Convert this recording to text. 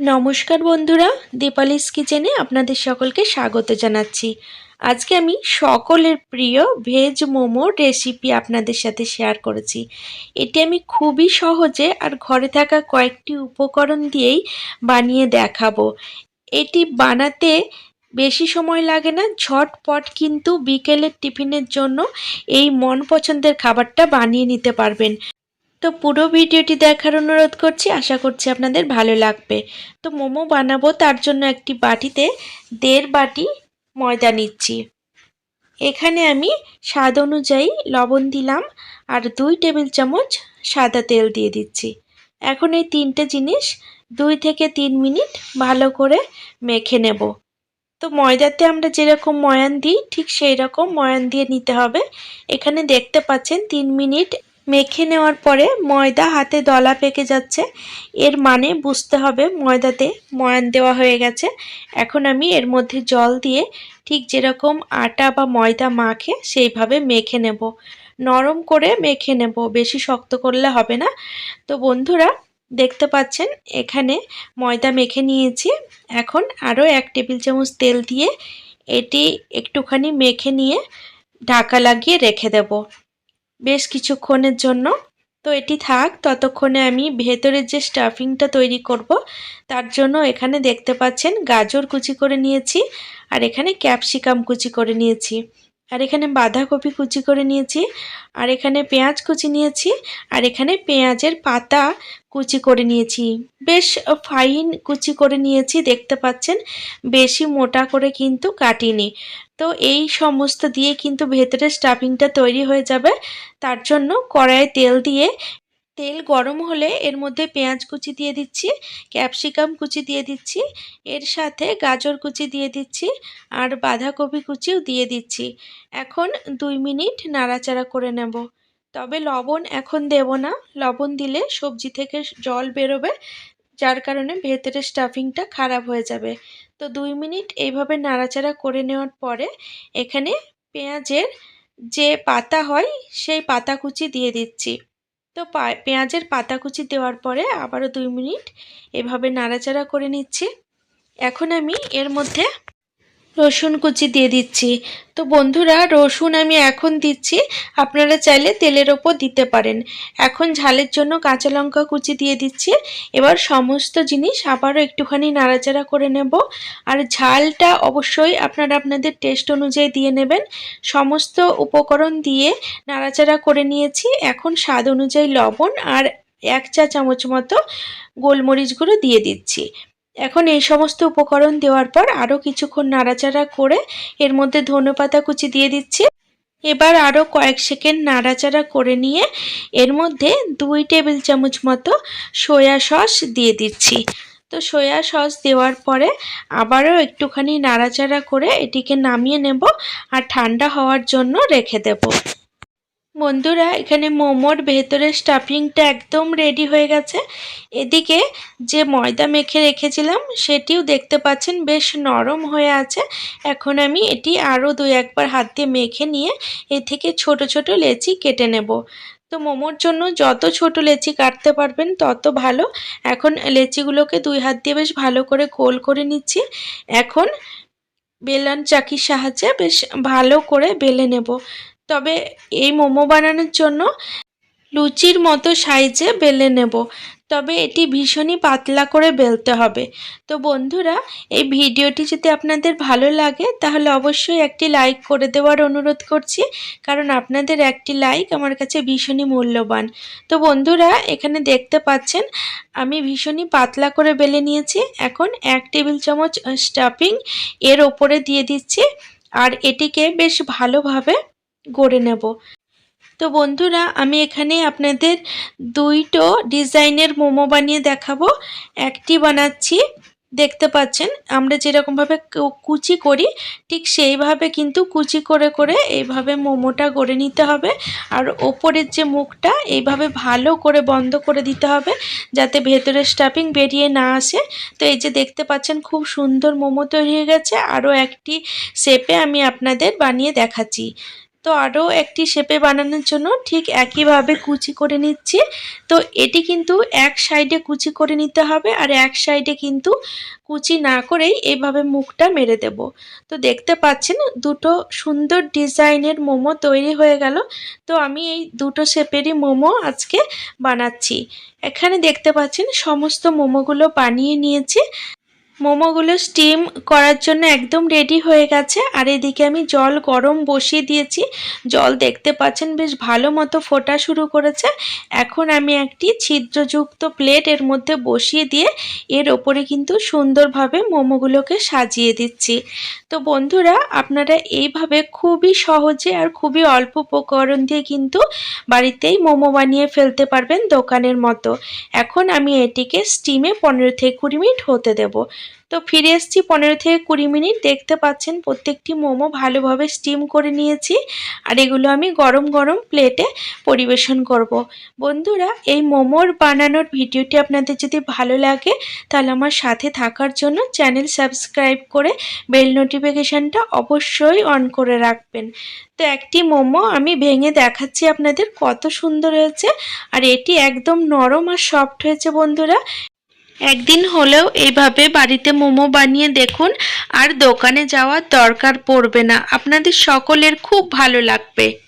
নমস্কার বন্ধুরা, দীপালিস কিচেনে আপনাদের সকলকে স্বাগত জানাচ্ছি। আজকে আমি সকলের প্রিয় ভেজ মোমো রেসিপি আপনাদের সাথে শেয়ার করেছি। এটি আমি খুবই সহজে আর ঘরে থাকা কয়েকটি উপকরণ দিয়েই বানিয়ে দেখাবো। এটি বানাতে বেশি সময় লাগে না, ঝটপট কিন্তু বিকেলের টিফিনের জন্য এই মন পছন্দের খাবারটা বানিয়ে নিতে পারবেন। তো পুরো ভিডিওটি দেখার অনুরোধ করছি, আশা করছি আপনাদের ভালো লাগবে। তো মোমো বানাবো, তার জন্য একটি বাটিতে দেড় বাটি ময়দা নিচ্ছি। এখানে আমি স্বাদ অনুযায়ী লবণ দিলাম আর দুই টেবিল চামচ সাদা তেল দিয়ে দিচ্ছি। এখন এই তিনটে জিনিস দুই থেকে তিন মিনিট ভালো করে মেখে নেব। তো ময়দাতে আমরা যেরকম ময়ান দিই, ঠিক সেই রকম ময়ান দিয়ে নিতে হবে। এখানে দেখতে পাচ্ছেন তিন মিনিট মেখে নেওয়ার পরে ময়দা হাতে দলা পেকে যাচ্ছে। এর মানে বুঝতে হবে ময়দাতে ময়ান দেওয়া হয়ে গেছে। এখন আমি এর মধ্যে জল দিয়ে ঠিক যেরকম আটা বা ময়দা মাখে সেইভাবে মেখে নেব। নরম করে মেখে নেব, বেশি শক্ত করলে হবে না। তো বন্ধুরা, দেখতে পাচ্ছেন, এখানে ময়দা মেখে নিয়েছি। এখন আরও এক টেবিল চামচ তেল দিয়ে এটি একটুখানি মেখে নিয়ে ঢাকা লাগিয়ে রেখে দেব। বেশ কিছুক্ষণের জন্য। তো এটি থাক, ততক্ষণে আমি ভেতরের যে স্টাফিংটা তৈরি করব, তার জন্য এখানে দেখতে পাচ্ছেন গাজর কুচি করে নিয়েছি, আর এখানে ক্যাপসিকাম কুচি করে নিয়েছি। আর এখানে বাঁধাকপি কুচি করে নিয়েছি, আর এখানে পেঁয়াজ কুচি নিয়েছি, আর এখানে পেঁয়াজের পাতা কুচি করে নিয়েছি। বেশ ফাইন কুচি করে নিয়েছি, দেখতে পাচ্ছেন? বেশি মোটা করে কিন্তু কাটিনি। তো এই সমস্ত দিয়ে কিন্তু ভেতরে স্টাফিংটা তৈরি হয়ে যাবে। তার জন্য কড়াইয়ে তেল দিয়ে তেল গরম হলে এর মধ্যে পেঁয়াজ কুচি দিয়ে দিচ্ছি, ক্যাপসিকাম কুচি দিয়ে দিচ্ছি, এর সাথে গাজর কুচি দিয়ে দিচ্ছি আর বাঁধাকপি কুচিও দিয়ে দিচ্ছি। এখন দুই মিনিট নাড়াচাড়া করে নেব। তবে লবণ এখন দেব না, লবণ দিলে সবজি থেকে জল বেরোবে, যার কারণে ভেতরের স্টাফিংটা খারাপ হয়ে যাবে। তো দুই মিনিট এইভাবে নাড়াচাড়া করে নেওয়ার পরে এখানে পেঁয়াজের যে পাতা হয়, সেই পাতা কুচি দিয়ে দিচ্ছি। তো পেঁয়াজের পাতা কুচি দেওয়ার পরে আবারও দুই মিনিট এভাবে নাড়াচাড়া করে নিচ্ছি। এখন আমি এর মধ্যে রসুন কুচি দিয়ে দিচ্ছি। তো বন্ধুরা, রসুন আমি এখন দিচ্ছি। আপনারা চাইলে তেলের ওপর দিতে পারেন। এখন ঝালের জন্য কাঁচা লঙ্কা কুচি দিয়ে দিচ্ছি। এবার সমস্ত জিনিস আবারও একটুখানি নাড়াচাড়া করে নেব। আর ঝালটা অবশ্যই আপনারা আপনাদের টেস্ট অনুযায়ী দিয়ে নেবেন। সমস্ত উপকরণ দিয়ে নাড়াচাড়া করে নিয়েছি। এখন স্বাদ অনুযায়ী লবণ আর এক চা চামচ মতো গোলমরিচ গুঁড়ো দিয়ে দিচ্ছি। এখন এই সমস্ত উপকরণ দেওয়ার পর আরও কিছুক্ষণ নাড়াচাড়া করে এর মধ্যে ধনেপাতা কুচি দিয়ে দিচ্ছি। এবার আরও কয়েক সেকেন্ড নাড়াচাড়া করে নিয়ে এর মধ্যে দুই টেবিল চামচ মতো সয়া সস দিয়ে দিচ্ছি। তো সয়া সস দেওয়ার পরে আবারও একটুখানি নাড়াচাড়া করে এটিকে নামিয়ে নেব আর ঠান্ডা হওয়ার জন্য রেখে দেবো। বন্ধুরা, এখানে মোমোর ভেতরের স্টাফিংটা একদম রেডি হয়ে গেছে। এদিকে যে ময়দা মেখে রেখেছিলাম, সেটিও দেখতে পাচ্ছেন বেশ নরম হয়ে আছে। এখন আমি এটি আরও দুই একবার হাত দিয়ে মেখে নিয়ে এ থেকে ছোট ছোট লেচি কেটে নেব। তো মোমোর জন্য যত ছোট লেচি কাটতে পারবেন, তত ভালো। এখন লেচিগুলোকে দুই হাত দিয়ে বেশ ভালো করে গোল করে নিচ্ছি। এখন বেলান চাকির সাহায্যে বেশ ভালো করে বেলে নেব। তবে এই মোমো বানানোর জন্য লুচির মতো সাইজে বেলে নেব। তবে এটি ভীষণই পাতলা করে বেলতে হবে। তো বন্ধুরা, এই ভিডিওটি যদি আপনাদের ভালো লাগে, তাহলে অবশ্যই একটি লাইক করে দেওয়ার অনুরোধ করছি, কারণ আপনাদের একটি লাইক আমার কাছে ভীষণই মূল্যবান। তো বন্ধুরা, এখানে দেখতে পাচ্ছেন, আমি ভীষণই পাতলা করে বেলে নিয়েছি। এখন এক টেবিল চামচ স্টাফিং এর ওপরে দিয়ে দিচ্ছি, আর এটিকে বেশ ভালোভাবে গড়ে নেব। তো বন্ধুরা, আমি এখানে আপনাদের দুইটো ডিজাইনের মোমো বানিয়ে দেখাবো। একটি বানাচ্ছি, দেখতে পাচ্ছেন, আমরা যেরকমভাবে কুচি করি, ঠিক সেইভাবে কিন্তু কুচি করে করে এইভাবে মোমোটা গড়ে নিতে হবে। আর ওপরের যে মুখটা, এইভাবে ভালো করে বন্ধ করে দিতে হবে, যাতে ভেতরের স্টাফিং বেরিয়ে না আসে। তো এই যে দেখতে পাচ্ছেন, খুব সুন্দর মোমো তৈরি হয়ে গেছে। আরও একটি শেপে আমি আপনাদের বানিয়ে দেখাচ্ছি। তো আরও একটি শেপে বানানোর জন্য ঠিক একইভাবে কুচি করে নিচ্ছি। তো এটি কিন্তু এক সাইডে কুচি করে নিতে হবে আর এক সাইডে কিন্তু কুচি না করেই এভাবে মুখটা মেরে দেব। তো দেখতে পাচ্ছেন দুটো সুন্দর ডিজাইনের মোমো তৈরি হয়ে গেল। তো আমি এই দুটো শেপেরই মোমো আজকে বানাচ্ছি। এখানে দেখতে পাচ্ছেন সমস্ত মোমোগুলো বানিয়ে নিয়েছি। মোমোগুলো স্টিম করার জন্য একদম রেডি হয়ে গেছে। আর এদিকে আমি জল গরম বসিয়ে দিয়েছি। জল দেখতে পাচ্ছেন বেশ ভালো মতো ফোটা শুরু করেছে। এখন আমি একটি ছিদ্রযুক্ত প্লেট এর মধ্যে বসিয়ে দিয়ে এর ওপরে কিন্তু সুন্দরভাবে মোমোগুলোকে সাজিয়ে দিচ্ছি। তো বন্ধুরা, আপনারা এইভাবে খুবই সহজে আর খুবই অল্প উপকরণ দিয়ে কিন্তু বাড়িতেই মোমো বানিয়ে ফেলতে পারবেন দোকানের মতো। এখন আমি এটিকে স্টিমে পনেরো থেকে কুড়ি মিনিট হতে দেব। তো ফিরে এসেছি পনেরো থেকে কুড়ি মিনিট। দেখতে পাচ্ছেন প্রত্যেকটি মোমো ভালোভাবে স্টিম করে নিয়েছি আর এগুলো আমি গরম গরম প্লেটে পরিবেশন করব। বন্ধুরা, এই মোমোর বানানোর ভিডিওটি আপনাদের যদি ভালো লাগে, তাহলে আমার সাথে থাকার জন্য চ্যানেল সাবস্ক্রাইব করে বেল নোটিফিকেশানটা অবশ্যই অন করে রাখবেন। তো একটি মোমো আমি ভেঙে দেখাচ্ছি আপনাদের কত সুন্দর হয়েছে। আর এটি একদম নরম আর সফট হয়েছে বন্ধুরা। একদিন হলেও এইভাবে বাড়িতে মোমো বানিয়ে দেখুন, আর দোকানে যাওয়ার দরকার পড়বে না। আপনাদের সকলের খুব ভালো লাগবে।